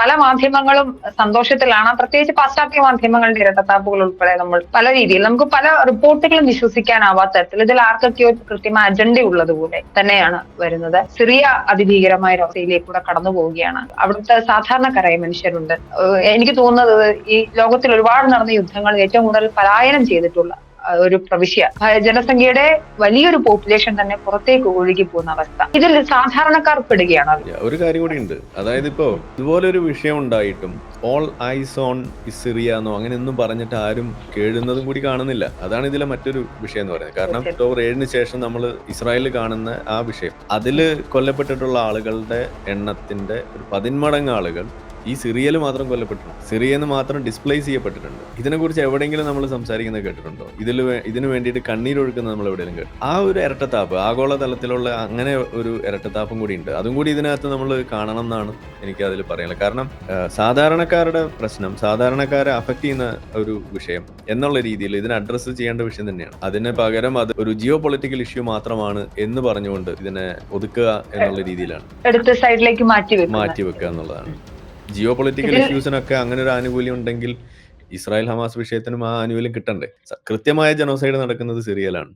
പല മാധ്യമങ്ങളും സന്തോഷത്തിലാണ്. പ്രത്യേകിച്ച് പാശ്ചാത്യ മാധ്യമങ്ങളുടെ ഇരട്ടത്താപ്പുകൾ ഉൾപ്പെടെ നമ്മൾ പല രീതിയിൽ നമുക്ക് പല റിപ്പോർട്ടുകളും വിശ്വസിക്കാനാവാത്ത തരത്തിൽ ഇതിൽ ആർക്കൊക്കെയോ കൃത്യമായ അജണ്ട ഉള്ളതുപോലെ തന്നെയാണ് വരുന്നത്. സിറിയ അതിഭീകരമായ ഒരു അവസ്ഥയിലേക്കൂടെ കടന്നു പോവുകയാണ്. അവിടുത്തെ സാധാരണക്കാരായ മനുഷ്യരുണ്ട്. എനിക്ക് തോന്നുന്നത് ഈ ലോകത്തിൽ ഒരുപാട് നടന്ന യുദ്ധങ്ങൾ ഏറ്റവും കൂടുതൽ പലായനം ചെയ്തിട്ടുള്ള ഒരു പ്രവിശ്യ. ജനസംഖ്യയുടെ വലിയൊരു പോപ്പുലേഷൻ തന്നെ പുറത്തേക്ക് ഒഴുകി പോകുന്ന അവസ്ഥ. ഇതിൽ സാധാരണക്കാർ പെടുകയാണ് ഒരു കാര്യം കൂടി ഉണ്ട്. അതായത് ഇപ്പോ ഇതുപോലെ ഒരു വിഷയം ഉണ്ടായിട്ടും ഓൾ ഐസ് ഓൺ ഇസിറിയ എന്നോ അങ്ങനെ ഒന്നും പറഞ്ഞിട്ട് ആരും കേഴുന്നതും കൂടി കാണുന്നില്ല. അതാണ് ഇതിലെ മറ്റൊരു വിഷയം എന്ന് പറയുന്നത്. കാരണം ഒക്ടോബർ ഏഴിന് ശേഷം നമ്മൾ ഇസ്രായേലിൽ കാണുന്ന ആ വിഷയം. അതിൽ കൊല്ലപ്പെട്ടിട്ടുള്ള ആളുകളുടെ എണ്ണത്തിന്റെ ഒരു പതിന്മടങ്ങ് ആളുകൾ ഈ സിറിയയിൽ മാത്രം കൊല്ലപ്പെട്ടിട്ടുണ്ട്. സിറിയയിൽ നിന്ന് മാത്രം ഡിസ്പ്ലേസ് ചെയ്യപ്പെട്ടിട്ടുണ്ട്. ഇതിനെക്കുറിച്ച് എവിടെയെങ്കിലും നമ്മൾ സംസാരിക്കുന്നത് കേട്ടിട്ടുണ്ടോ? ഇതിൽ ഇതിനു വേണ്ടിയിട്ട് കണ്ണീരൊഴുക്കുന്ന നമ്മൾ എവിടെയെങ്കിലും കേട്ടു ആ ഒരു ഇരട്ടത്താപ്പ് ആഗോള തലത്തിലുള്ള അങ്ങനെ ഒരു ഇരട്ടത്താപ്പും കൂടി ഉണ്ട് അതും കൂടി ഇതിനകത്ത് നമ്മൾ കാണണം എന്നാണ് എനിക്ക് അതിൽ പറയാനുള്ളത്. കാരണം സാധാരണക്കാരുടെ പ്രശ്നം സാധാരണക്കാരെ അഫക്റ്റ് ചെയ്യുന്ന ഒരു വിഷയം എന്നുള്ള രീതിയിൽ ഇതിനെ അഡ്രസ്സ് ചെയ്യേണ്ട വിഷയം തന്നെയാണ്. അതിന് പകരം അത് ഒരു ജിയോ പൊളിറ്റിക്കൽ ഇഷ്യൂ മാത്രമാണ് എന്ന് പറഞ്ഞുകൊണ്ട് ഇതിനെ ഒതുക്കുക എന്നുള്ള രീതിയിലാണ്. സൈഡിലേക്ക് മാറ്റി മാറ്റി വെക്കുക എന്നുള്ളതാണ്. ജിയോ പൊളിറ്റിക്കൽ ഇഷ്യൂസിനൊക്കെ അങ്ങനെ ഒരു ആനുകൂല്യം ഉണ്ടെങ്കിൽ ഇസ്രായേൽ ഹമാസ് വിഷയത്തിനും ആ ആനുകൂല്യം കിട്ടണ്ടേ? കൃത്യമായ ജനോസൈഡ് നടക്കുന്നത് സിറിയയിലാണ്.